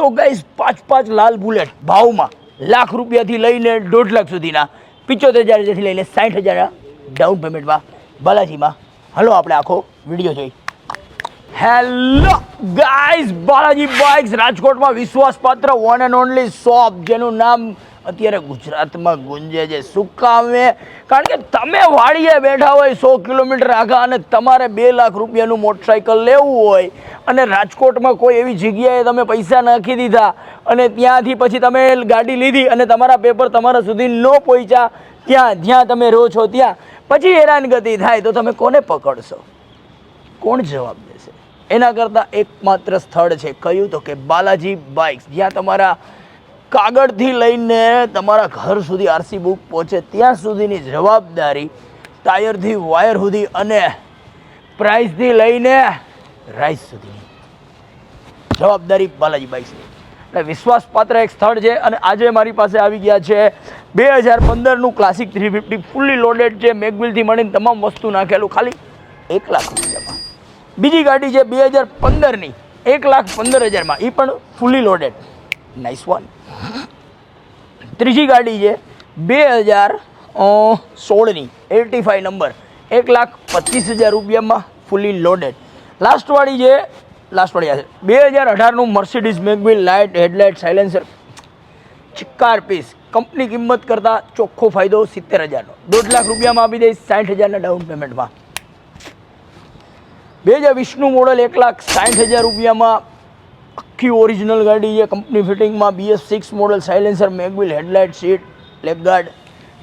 So guys પાંચ પાંચ લાલ bullet ભાવમાં લાખ રૂપિયાથી લઈને દોઢ લાખ સુધીના પિચોતેર હજાર જેથી લઈને સાઠ હજાર ડાઉન પેમેન્ટમાં બાલાજીમાં. હલો, આપણે આખો વીડિયો જોઈ. હેલો ગાઈઝ બાલાજી બાઇક્સ રાજકોટમાં વિશ્વાસપાત્ર વન એન્ડ ઓનલી શોપ જેનું નામ અત્યારે ગુજરાતમાં ગુંજે છે. શું એ? કારણ કે તમે વાડીએ બેઠા હોય સો કિલોમીટર આગા અને તમારે બે લાખ રૂપિયાનું મોટરસાઇકલ લેવું હોય અને રાજકોટમાં કોઈ એવી જગ્યાએ તમે પૈસા નાખી દીધા અને ત્યાંથી પછી તમે ગાડી લીધી અને તમારા પેપર તમારા સુધી ન પહોંચ્યા, ત્યાં, જ્યાં તમે રહો છો ત્યાં, પછી હેરાનગતિ થાય તો તમે કોને પકડશો? કોણ જવાબ દેશે? એના કરતાં એકમાત્ર સ્થળ છે કયું? તો કે બાલાજી બાઇક્સ. જ્યાં તમારા કાગળથી લઈને તમારા ઘર સુધી આરસી બુક પહોંચે ત્યાં સુધીની જવાબદારી ટાયરથી વાયર સુધી અને પ્રાઇસથી લઈને રાઈસ સુધીની. જવાબદારી બાલાજી બાઇક્સની એટલે વિશ્વાસપાત્ર એક સ્થળ છે અને આજે મારી પાસે આવી ગયા છે બે હજાર પંદરનું classic three fifty fully loaded છે મેગવિલથી મળીને તમામ વસ્તુ નાખેલું, ખાલી એક લાખ રૂપિયામાં. બીજી ગાડી છે બે હજાર પંદરની, એક લાખ પંદર હજારમાં. એ પણ ફૂલી લોડેડ નાઇસ વન ત્રીજી ગાડી છે બે હજાર સોળની એટી ફાઈવ નંબર. એક લાખ પચીસ હજાર રૂપિયામાં ફૂલી લોડેડ લાસ્ટવાળી છે લાસ્ટવાળી આ બે હજાર અઢારનું મર્સિડીઝ મેકબિલ લાઇટ હેડલાઇટ સાયલેન્સર ચિક્કાર પીસ, કંપની કિંમત કરતાં ચોખ્ખો ફાયદો સિત્તેર હજારનો. દોઢ લાખ રૂપિયામાં આપી દઈશ સાઠ હજારના ડાઉન પેમેન્ટમાં બે હજાર વીસનું મોડલ એક લાખ સાઠ હજાર રૂપિયામાં આખી ઓરિજિનલ ગાડી છે company ફિટિંગમાં BS six model silencer mag wheel headlight seat leg guard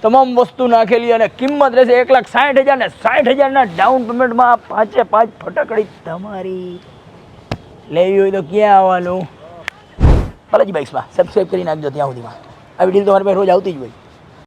તમામ વસ્તુ નાખેલી અને કિંમત રહેશે એક લાખ સાઠ હજાર ને સાઠ હજારના ડાઉન પેમેન્ટમાં પાંચે પાંચ ફટકડી તમારી. લેવી હોય તો ક્યાં આવવાનું? બાલાજી બાઇક્સમાં સબસ્ક્રાઈબ કરી નાખજો ત્યાં સુધીમાં. આવી ડીલ તમારી પાસે રોજ આવતી જ હોય.